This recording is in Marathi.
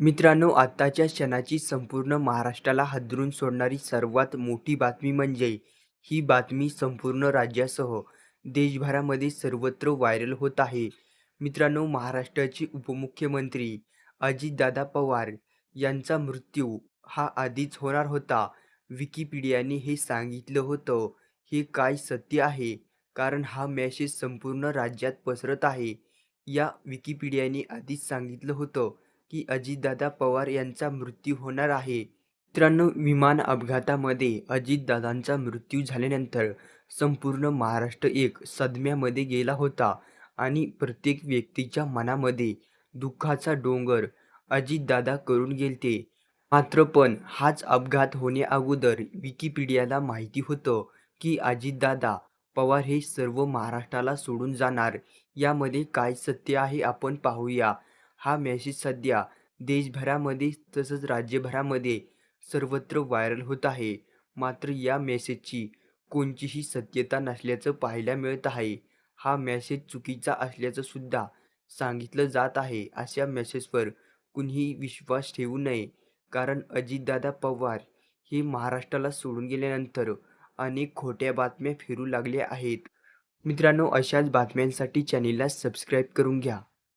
मित्रांनो आत्ताच्या क्षणाची संपूर्ण महाराष्ट्राला हादरून सोडणारी सर्वात मोठी बातमी म्हणजे ही बातमी संपूर्ण राज्यासह देशभरामध्ये सर्वत्र व्हायरल होत आहे. मित्रांनो महाराष्ट्राचे उपमुख्यमंत्री अजितदादा पवार यांचा मृत्यू हा आधीच होणार होता. विकिपीडियाने हे सांगितलं होतं. हे काय सत्य आहे? कारण हा मेसेज संपूर्ण राज्यात पसरत आहे. या विकिपीडियाने आधीच सांगितलं होतं. की अजितदादा पवार यांचा मृत्यू होणार आहे. मित्रांनो विमान अपघातामध्ये अजितदादांचा मृत्यू झाल्यानंतर संपूर्ण महाराष्ट्र एक सदम्यामध्ये गेला होता आणि प्रत्येक व्यक्तीच्या मनामध्ये दुःखाचा डोंगर अजितदादा करून गेलते. मात्र पण हाच अपघात होण्याअगोदर विकिपीडियाला माहिती होतं की अजितदादा पवार हे सर्व महाराष्ट्राला सोडून जाणार. यामध्ये काय सत्य आहे आपण पाहूया. हा मेसेज सध्या देशभरामध्ये तसंच राज्यभरामध्ये सर्वत्र व्हायरल होत आहे. मात्र या मेसेजची कोणतीही सत्यता नसल्याचं पाहायला मिळत आहे. हा मेसेज चुकीचा असल्याचं सुद्धा सांगितलं जात आहे. अशा मेसेजवर कुणीही विश्वास ठेवू नये. कारण अजितदादा पवार हे महाराष्ट्राला सोडून गेल्यानंतर अनेक खोट्या बातम्या फिरू लागल्या आहेत. मित्रांनो अशाच बातम्यांसाठी चॅनेलला सबस्क्राईब करून घ्या.